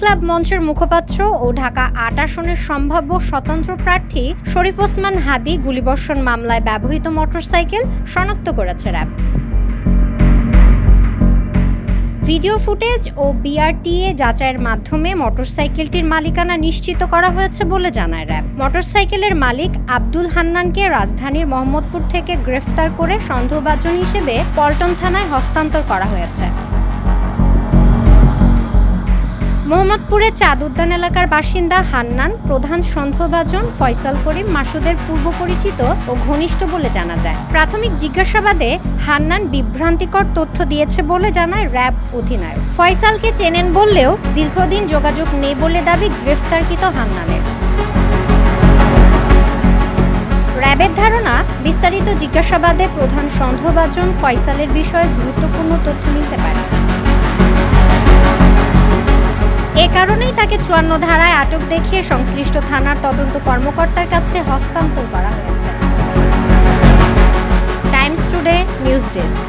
ইনকলাব মঞ্চের মুখপাত্র ও ঢাকা আট আসনের সম্ভাব্য স্বতন্ত্র প্রার্থী শরীফ ওসমান হাদি গুলিবর্ষণ মামলায় ব্যবহৃত মোটরসাইকেল শনাক্ত করেছে র্যাব। ভিডিও ফুটেজ ও বিআরটিএ যাচাইয়ের মাধ্যমে মোটরসাইকেলটির মালিকানা নিশ্চিত করা হয়েছে বলে জানায় র্যাব। মোটরসাইকেলের মালিক আব্দুল হান্নানকে রাজধানীর মোহাম্মদপুর থেকে গ্রেফতার করে সন্দেহভাজন হিসেবে পল্টন থানায় হস্তান্তর করা হয়েছে। মোহাম্মদপুরের চাঁদ উদ্যান এলাকার বাসিন্দা হান্নান, প্রধান সন্দেহভাজন ফয়সাল করিম মাসুদের পূর্ব পরিচিত ও ঘনিষ্ঠ বলে জানা যায়। প্রাথমিক জিজ্ঞাসাবাদে হান্নান বিভ্রান্তিকর তথ্য দিয়েছে বলে জানায় র্যাব অধিনায়ক। ফয়সালকে চেনেন বললেও দীর্ঘদিন যোগাযোগ নেই বলে দাবি গ্রেফতারকৃত হান্নানের। র্যাবের ধারণা, বিস্তারিত জিজ্ঞাসাবাদে প্রধান সন্দেহভাজন ফয়সালের বিষয়ে গুরুত্বপূর্ণ তথ্য মিলতে পারে। কারণেই তাকে চুয়ান্ন ধারায় আটক দেখিয়ে সংশ্লিষ্ট থানার তদন্ত কর্মকর্তার কাছে হস্তান্তর করা হয়েছে। Times Today, news desk.